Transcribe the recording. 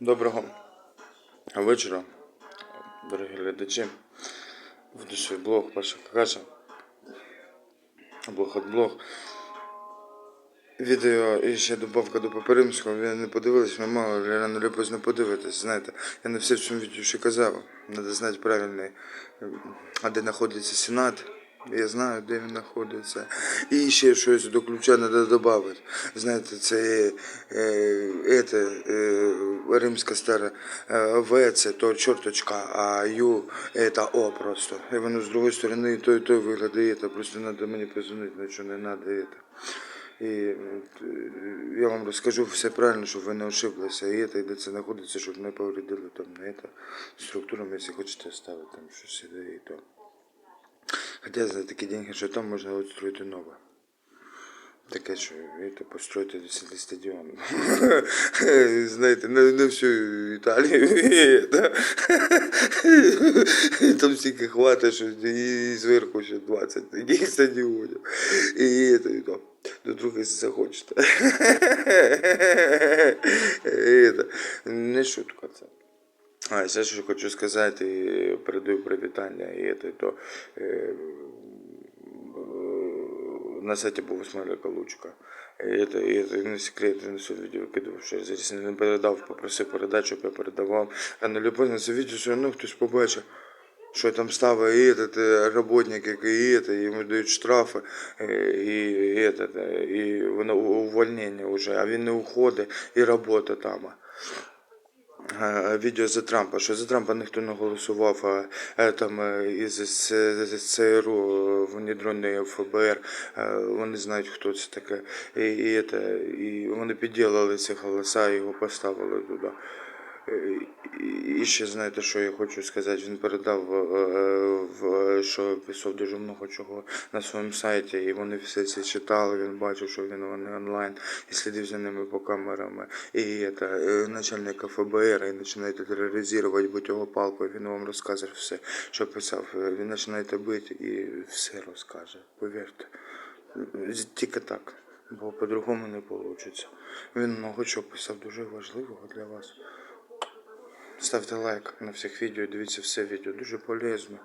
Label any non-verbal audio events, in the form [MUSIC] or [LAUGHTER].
Доброго вечора, дорогі глядачі. Буду свій блог, перша какаша. Блог от блог. Відео і ще добавка до Паперимського. Ви не подивились, ми мало рано пізно подивитись. Знаєте, я не все в цьому відео ще казав. Треба знати правильний, а де знаходиться Сенат. Я знаю, де він знаходиться. І ще щось до ключа треба додати. Знаєте, це е, это, е, римська стара е, В це то чорточка, а Ю це О просто. І воно з другої сторони і то, і то виглядає. це. Просто треба мені позвонити, нічого не треба. І е, я вам розкажу все правильно, щоб ви не ошиблися. І це, де це знаходиться, щоб не повредили там на это структурам, якщо хочете ставити там щось іде і то. Хотя за такі деньги, що там можна відстроїти нове. Таке, що это, построїти цілий стадіон. [LAUGHS] Знаєте, на, на всю Італію. это. [LAUGHS] [LAUGHS] Там стільки хватить, що і зверху ще 20 таких стадіонів. І это, і то. До друга, якщо захочете. Это, Не шутка це. А, ще що хочу сказати, і передаю привітання, і це то е, на сайті був Смолика Лучка. І це, і це не секрет, на своє відео викидував, що я зараз не передав, попросив передати, щоб я передавав. Рано чи пізно це відео все одно хтось побачив. Що там ставить і этот е, работник, який і це, йому дають штрафи, е, і, і, этот, і воно увольнення вже, а він не уходить і робота там. Е, Відео за Трампа, що за Трампа ніхто не голосував, а е, там е, із ЦРУ вони дрони ФБР, вони знають, хто це таке. І, і, це, і вони підділили ці голоса і його поставили туди. Е, І ще знаєте, що я хочу сказати, він передав, е, що писав дуже много чого на своєму сайті, і вони все це читали, він бачив, що він онлайн, і слідив за ними по камерам. І это, е, начальника ФБР, і починаєте тероризувати, будь його палкою, він вам розкаже все, що писав. Він починаєте бити і все розкаже, повірте. Тільки так, бо по-другому не вийде. Він много чого писав дуже важливого для вас. Ставте лайк на всіх відео, дивіться все відео, дуже полезно.